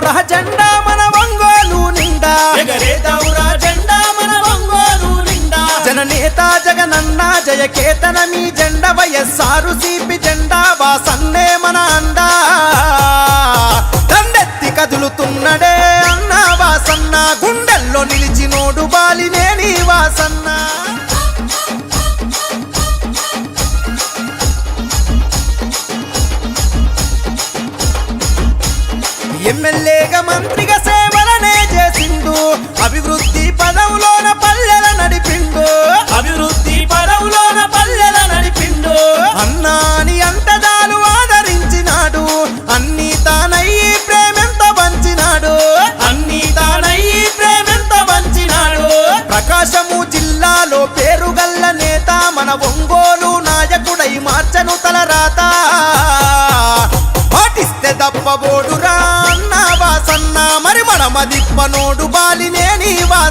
జెండా మన ఒంగోలు నిండా. ఎగరేదవురా జెండా మన ఒంగోలు నిండా. జననేత జగనన్న జయకేతన మీ జెండ వయస్సారు సిపి జెండా వాసన్నే మన అండా. దండెత్తి కదులుతున్నడే అన్న వాసన్న గుండెల్లో నిలిచినోడు బాలినేని వాసన్న. ఎమ్మెల్యేగా మంత్రిగా సేవలనే చేసిండు. అభివృద్ధి పదవులోన పల్లెల నడిపిండు. అభివృద్ధి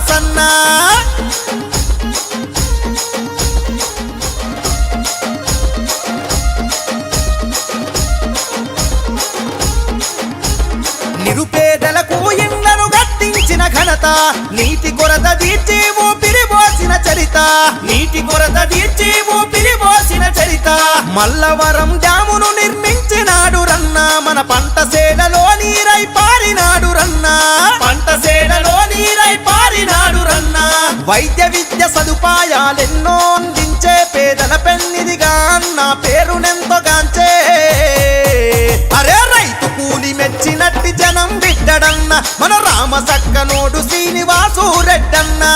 వాసన్న నిరుపేదలకు ఇండ్లను గట్టించిన ఘనత నీటి కొరత తీర్చి ఊపిరి చరిత. నీటి కొరత తీర్చి ఊపిరి చరిత. మల్లవరం డ్యామును నిర్మించినాడు రన్నా మన పంట సేలలో నీరై పారినాడు రన్నా. పంట వైద్య విద్య సదుపాయాలెన్నో అందించే పేదల పెన్నిదిగా నా పేరునెంతో గాంచే. అరే రైతు కూలి మెచ్చినట్టి జనం బిడ్డడన్న మన రామ సక్కనోడు శ్రీనివాసు రెడ్డన్నా.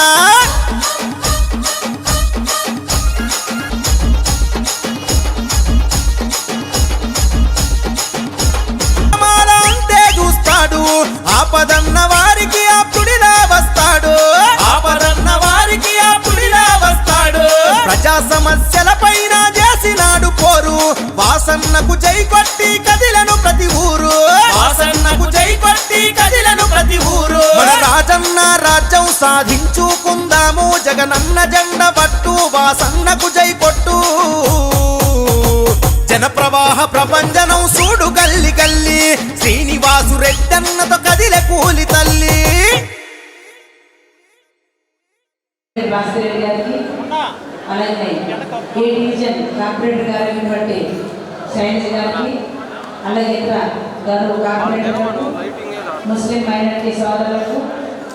ఆపదన్నవా ప్రజా సమస్యల పైన చేసినాడు పోరు. వాసన్నకు జై కొట్టి కదిలను ప్రతి ఊరు. వాసన్నకు జై కొట్టి కదిలను ప్రతి ఊరు. మన రాజన్న రాజ్యం సాధించుకుందాము. జగనన్న జెండ పట్టు వాసన్నకు జై కొట్టు జన ప్రవాహ ప్రపంచనం సూడు గల్లి గల్లి. శ్రీనివాసు రెడ్డన్నతో కదిలే కూలి తల్లి. భాస్కర్ గారికి. అలాగే ఏ డివిజన్ కార్పొరేటర్ గారిని బట్టి సైన్స్ గారికి అలాగే ఇతర గౌరవ కార్పొరేటర్లకు ముస్లిం మైనారిటీ సోదరులకు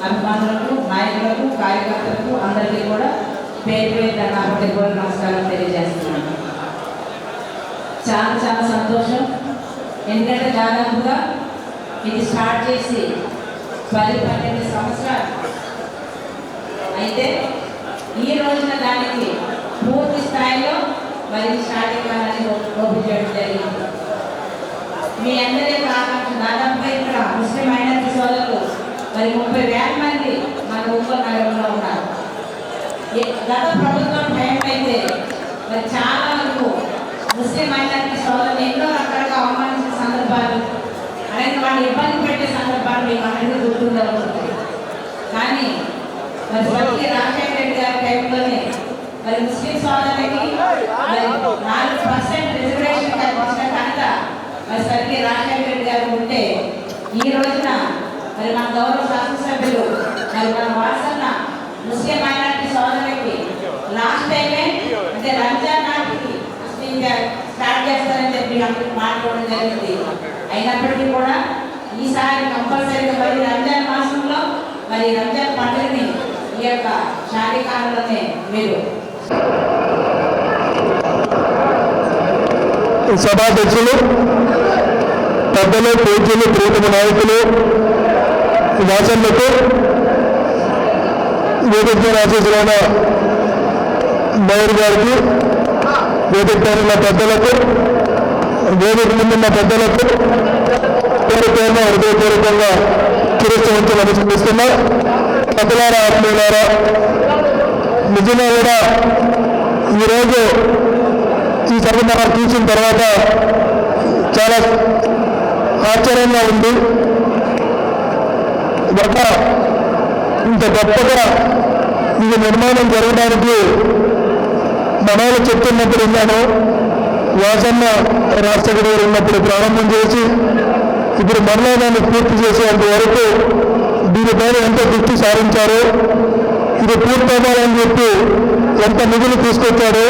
అభిమానులకు నాయకులకు కార్యకర్తలకు అందరికీ కూడా పేరు పేరు నా కూడా నమస్కారం తెలియజేస్తున్నాను. చాలా చాలా సంతోషం. ఎందుకంటే దాదాపుగా ఇది స్టార్ట్ చేసి పది పన్నెండు సంవత్సరాలు. అయితే ఈ రోజున దానికి పూర్తి స్థాయిలో మరి స్టార్టింగ్ అనేది ఓపెన్ చేయడం జరిగింది. మీ అందరి యొక్క ఆకాంక్ష దాదాపుగా ఇక్కడ ముస్లిం మైనార్టీ సోదరులు మరి ముప్పై వేల మంది మన ఒంగోలు నగరంలో ఉన్నారు. గత ప్రభుత్వం టైం అయితే మరి చాలా వరకు ముస్లిం మైనార్టీ సోదరులు ఎన్నో రకాలుగా అవమానించిన సందర్భాలు అలాగే వాళ్ళు ఇబ్బంది పెట్టే సందర్భాలు మీకు అందరికీ గుర్తుండవుతుంది కానీ మరి రాజకీయ టైంలోనే. మరి ముస్లిం సోదరులకి నాలుగు పర్సెంట్ రిజర్వేషన్ కల్పించిన కనుక మరి సరికి రాజశేఖర రెడ్డి గారు ఉంటే ఈ రోజున మరి మన గౌరవ శాసనసభ్యులు మరి మన వాసన్న ముస్లిం మైనార్టీ సోదరులకి లాస్ట్ టైమే అంటే రంజాన్ నాటికి స్టార్ట్ చేస్తారని చెప్పి అందరికి మాట్లాడడం జరిగింది. అయినప్పటికీ కూడా ఈసారి కంపల్సరీగా మరి రంజాన్ మాసంలో మరి రంజాన్ పండుగని ఈ యొక్క షాదీ మీరు. సభాధ్యక్షులు పెద్దలు పూజలు ప్రియతమ నాయకులు వాసన్లకు వేదిక ఆఫీసులైన మేయర్ గారికి వేదిక ఉన్న పెద్దలకు వేదిక ముందున్న పెద్దలకు పేరు పేరున హృదయపూర్వకంగా చిరస్థించి నమస్కరిస్తున్నా పెద్దలారా ఆత్మీయులారా నిజంగా కూడా ఈరోజు ఈ సభను చూసిన తర్వాత చాలా ఆశ్చర్యంగా ఉంది. ఒక ఇంత గొప్పగా ఇది నిర్మాణం జరగడానికి మనవాళ్ళు చెప్తున్నప్పుడు విన్నాను. వాసన్న రాష్ట్ర గారు ఉన్నప్పుడు ప్రారంభం చేసి ఇప్పుడు మరలా దాన్ని పూర్తి చేసేంత వరకు దీనిపైన ఎంత దృష్టి సారించారో. ఇది పూర్తవ్వాలని చెప్పి ఎంత నిధులు తీసుకొచ్చారో.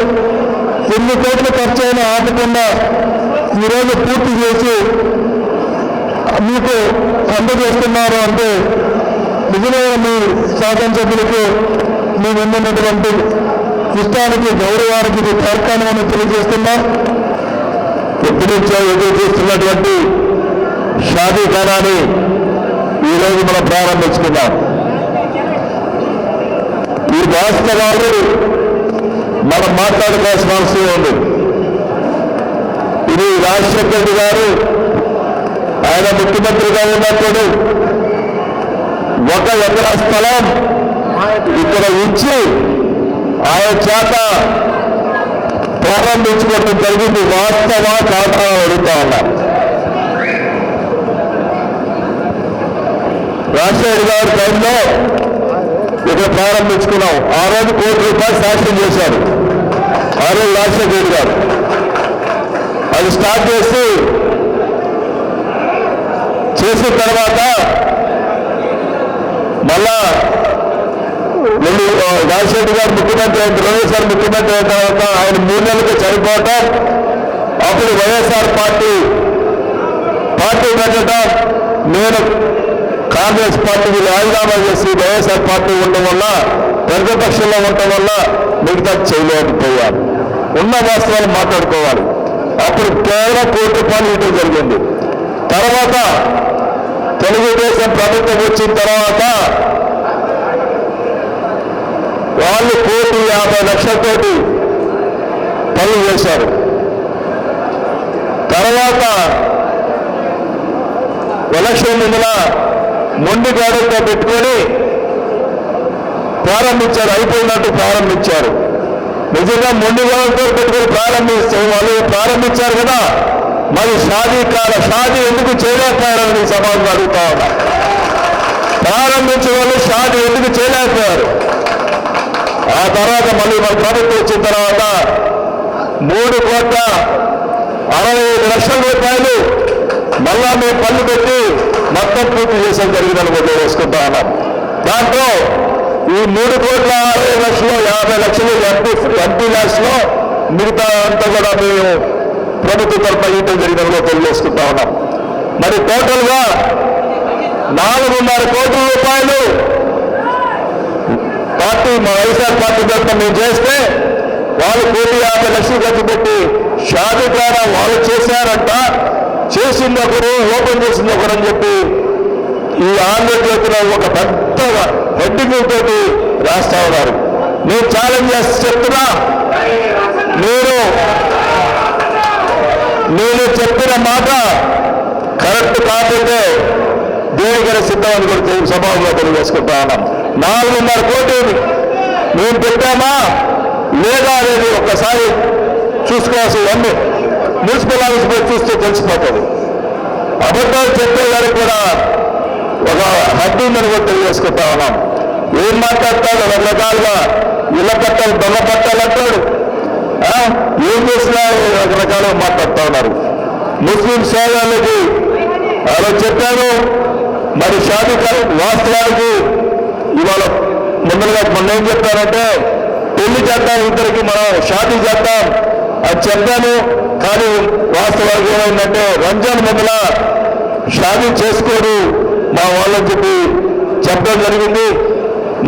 ఎన్ని కోట్లు ఖర్చు అయినా ఆపకుండా ఈరోజు పూర్తి చేసి మీకు అందజేస్తున్నారు అంటే నిజమైన మీ శాసనసభ్యులకు మేము ఉన్నటువంటి ఇష్టానికి గౌరవానికి ఇది తార్కాణమని తెలియజేస్తున్నా. ఎప్పుడు ఎదురు చూస్తున్నటువంటి షాదీ ఖానాని ఈరోజు మనం ప్రారంభించుకున్నాం ఈ వాస్తవాలు మనం మాట్లాడుకోవాల్సిన అవసరం ఉంది. ఇది రాజశేఖర రెడ్డి గారు ఆయన ముఖ్యమంత్రిగా ఉన్నప్పుడు ఒక ఎకరా స్థలం ఇక్కడ ఇచ్చి ఆయన చేత ప్రారంభించుకోవడం జరిగింది. వాస్తవ కాదా అని అడుగుతా రాజశేఖర్ గారి టైంలో ఇక్కడ ప్రారంభించుకున్నాం. ఆ రోజు కోటి రూపాయలు శాంక్షన్ చేశారు. ఆ రోజు రాజశేఖర్ గారు. అది స్టార్ట్ చేసి చేసిన తర్వాత మళ్ళా రెండు రాజశేఖర్ గారు ముఖ్యమంత్రి అయిన రమేష్ గారు ముఖ్యమంత్రి అయిన తర్వాత ఆయన మూడు నెలలకు చనిపోవటం. అప్పుడు వైఎస్ఆర్ పార్టీ పార్టీ పెట్టడం నేను కాంగ్రెస్ పార్టీకి రాజీనామా చేసి వైఎస్ఆర్ పార్టీ ఉండడం వల్ల ప్రతిపక్షంలో ఉండటం వల్ల మిగతా చేయలేకపోయారు. ఉన్న వాస్తవాలు మాట్లాడుకోవాలి. అప్పుడు కేవలం కోటి రూపాయలు ఇవ్వడం జరిగింది. తర్వాత తెలుగుదేశం ప్రభుత్వం వచ్చిన తర్వాత వాళ్ళు కోటి యాభై లక్షలతోటి పనులు చేశారు. తర్వాత ఎలక్షన్ ముందుల మొండి గాడుతో పెట్టుకొని ప్రారంభించారు అయిపోయినట్టు ప్రారంభించారు. నిజంగా మొండి గాడుతో పెట్టుకొని ప్రారంభిస్తే వాళ్ళు ప్రారంభించారు కదా మరి షాదీ కాల షాదీ ఎందుకు చేయలేకపోయారని సమాజం అడుగుతా ఉన్నా. ప్రారంభించే వాళ్ళు షాదీ ఎందుకు చేయలేకపోయారు? ఆ తర్వాత మళ్ళీ మన ప్రభుత్వం వచ్చిన తర్వాత మూడు కోట్ల అరవై లక్షల రూపాయలు మళ్ళా మేము పళ్ళు పెట్టి మొత్తం పూర్తి చేసాం జరిగిందని కూడా వేసుకుంటా ఉన్నాం. దాంట్లో ఈ మూడు కోట్ల అరవై లక్షలు యాభై లక్షలు ఎంపీ ఎంపీ ల్యాక్స్లో మిగతా అంతా కూడా మేము ప్రభుత్వ తరఫున ఇవ్వడం జరిగిందని కూడా తెలియజేసుకుంటా ఉన్నాం. మరి టోటల్గా నాలుగున్నర కోట్ల రూపాయలు పార్టీ మా వైఎస్ఆర్ పార్టీ తరఫున మేము చేస్తే వాళ్ళు కోటి యాభై లక్షలు ఖర్చు పెట్టి షాది ద్వారా వాళ్ళు చేశారంట. చేసింది ఒకరు ఓపెన్ చేసింది ఒకరు అని చెప్పి ఈ ఆంధ్రజ్యోతిలో ఒక పెద్ద హెడ్డింగ్ తోటి రాస్తా ఉన్నారు. నేను ఛాలెంజ్ చేసి చెప్తున్నా. మీరు నేను చెప్పిన మాట కరెక్ట్ కాకపోతే దేనికైనా సిద్ధం అని కూడా సభలో తెలియజేసుకుంటా ఉన్నాం. నాలుగున్నర కోటి మేము పెట్టామా? లేదా అనేది ఒక్కసారి చూసుకోవాల్సి అన్ని మున్సిపల్ ఆఫీస్ పోయి చూస్తే తెలిసిపోతుంది. అబద్ధాలు చెప్పే గారికి కూడా ఒక హద్దు ఉందని కూడా తెలియజేసుకుంటా ఉన్నాం. ఏం మాట్లాడతాడు? రకరకాలుగా ఇళ్ళ పట్టాలు దొంగ పట్టాలు అంటాడు. ఏం చేసినా రకరకాలుగా మాట్లాడుతూ ఉన్నారు. ముస్లిం సోదరులకి అలా చెప్పాను. మరి షాదీ వాస్తవానికి ఇవాళ ముందరగా మొన్న ఏం చెప్పారంటే పెళ్ళి చేద్దాం ఇద్దరికి మనం షాదీ చేద్దాం అది చెప్పాను. కానీ వాస్తవానికి ఏమైందంటే రంజాన్ మొదల షాదీ చేసుకోడు మా వాళ్ళని చెప్పి చెప్పడం జరిగింది.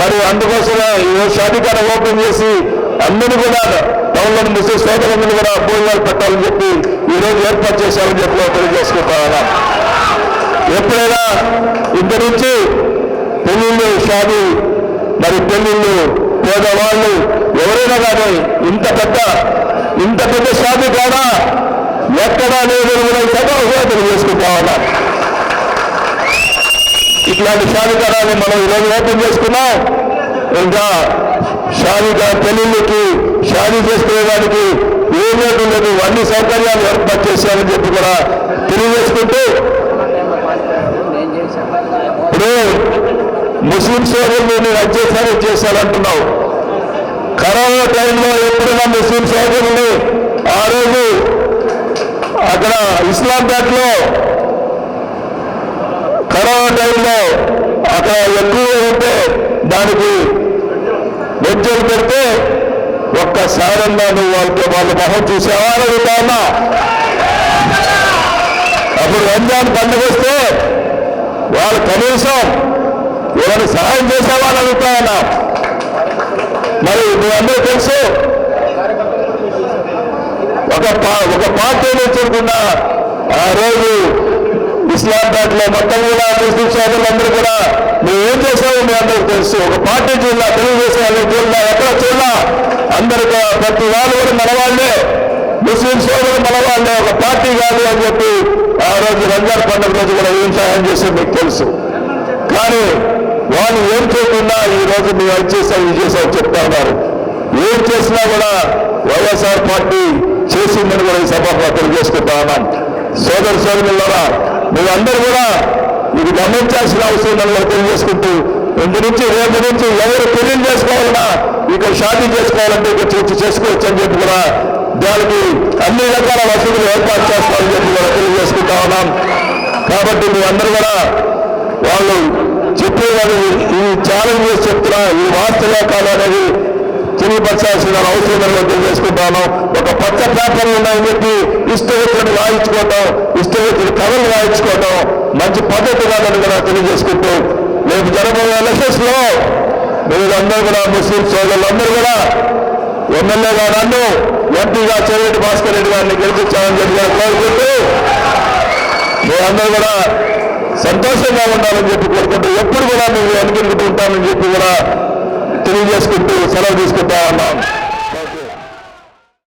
మరి అందుకోసమే ఈ షాదీ ఖానా ఓపెన్ చేసి అందరూ కూడా టౌన్లోని ముస్లిం సోదరులందరూ కూడా భోజనాలు పెట్టాలని చెప్పి ఈ రోజు ఏర్పాటు చేశారని చెప్పి తెలియజేసుకుంటారా ఎప్పుడైనా ఇక్కడి నుంచి పెళ్ళిళ్ళు షాదీ మరి పెళ్ళిళ్ళు పేదవాళ్ళు ఎవరైనా కానీ ఇంత పెద్ద ఇంత పెద్ద షాది కాదా? ఎక్కడా లేదు కూడా సభగా తెలియజేసుకుంటా ఇట్లాంటి షాదికారాన్ని మనం ఈరోజు ఓపెన్ చేసుకున్నాం. ఇంకా షాదికా పెళ్ళిళ్ళకి షాదీ చేసుకునేదానికి ఏ లేదు అన్ని సౌకర్యాలు ఏర్పాటు చేశారని చెప్పి కూడా తెలియజేసుకుంటూ ఇప్పుడు ముస్లిం సోదరులు నేను అది చేశాను ఇది కరోనా టైంలో ఎప్పుడైనా ముస్లిం సోదరులు ఆ రోజు అక్కడ ఇస్లాంపేటలో టైంలో అక్కడ ఎక్కువ ఉంటే దానికి వెజ్జలు పెడితే ఒక్కసారన్నా నువ్వు వాళ్ళతో వాళ్ళ మొహం చూసావా అని అడుగుతా అప్పుడు రంజాన్ పండుగ వస్తే వాళ్ళు కనీసం ఎవరు సహాయం చేసేవాళ్ళు అని అడుగుతా మరి మరి మీరందరూ తెలుసు ఒక ఒక పార్టీ నుంచుకున్న ఆ రోజు ఇస్లామాబాద్లో మొత్తం కూడా ముస్లిం సోదరులందరూ కూడా మేము ఏం చేసామో మీ అందరికి తెలుసు. ఒక పార్టీ చూడాల తెలుగుదేశం వాళ్ళని చూడాల ఎక్కడ చూడాల? అందరు ప్రతి వాళ్ళు కూడా మనవాళ్ళే ముస్లిం సోదరులు మనవాళ్ళే ఒక పార్టీ కాదు అని చెప్పి ఆ రోజు రంజాన్ పండుగ రోజు కూడా ఏం సహాయం చేస్తే మీకు తెలుసు. కానీ వాళ్ళు ఏం చేయకుండా ఈ రోజు మేము అది చేసాం ఇది చేసాం చెప్తా ఉన్నారు. ఏం చేసినా కూడా వైఎస్ఆర్ పార్టీ చేసిందని కూడా ఈ సభ తెలియజేసుకుంటా ఉన్నాం. సోదర సోదరులారా మీరందరూ కూడా ఇది గమనించాల్సిన అవసరం కూడా తెలియజేసుకుంటూ ఇంటి నుంచి రేపు నుంచి ఎవరు పెళ్ళి చేసుకోవాలన్నా ఇక్కడ షాదీ చేసుకోవాలంటే ఇక్కడ చర్చ చేసుకోవచ్చు అని చెప్పి కూడా దానికి అన్ని రకాల వసతులు ఏర్పాటు చేస్తామని చెప్పి కూడా తెలియజేసుకుంటా ఉన్నాం. కాబట్టి మీ అందరూ కూడా వాళ్ళు చెప్పేవారు. ఈ ఛాలెంజ్ చెప్తున్నా ఈ వాస్తవాలు కాదనేది తెలియపరచాల్సిన అవసరం తెలియజేసుకుంటాను. ఒక పచ్చ పేపర్లు ఉన్నాయని చెప్పి ఇష్టం వాయించుకోవటం రాయించుకోవటం ఇష్టం కథలు రాయించుకోవటం మంచి పద్ధతి కాదని కూడా తెలియజేసుకుంటూ రేపు జరగబోయే ఎలక్షన్స్లో మీరందరూ కూడా ముస్లిం సోదరులందరూ కూడా ఎమ్మెల్యేగా నన్ను ఎంపీగా చెవిరెడ్డి భాస్కర్ రెడ్డి గారిని గెలిపించాలని చెప్పి కోరుకుంటూ మీరందరూ కూడా సంతోషంగా ఉండాలని చెప్పి కోరుకుంటూ ఎప్పుడు కూడా మేము అనుకుంటూ ఉంటామని చెప్పి కూడా తెలియజేసుకుంటూ సెలవు తీసుకుంటా ఉన్నాం.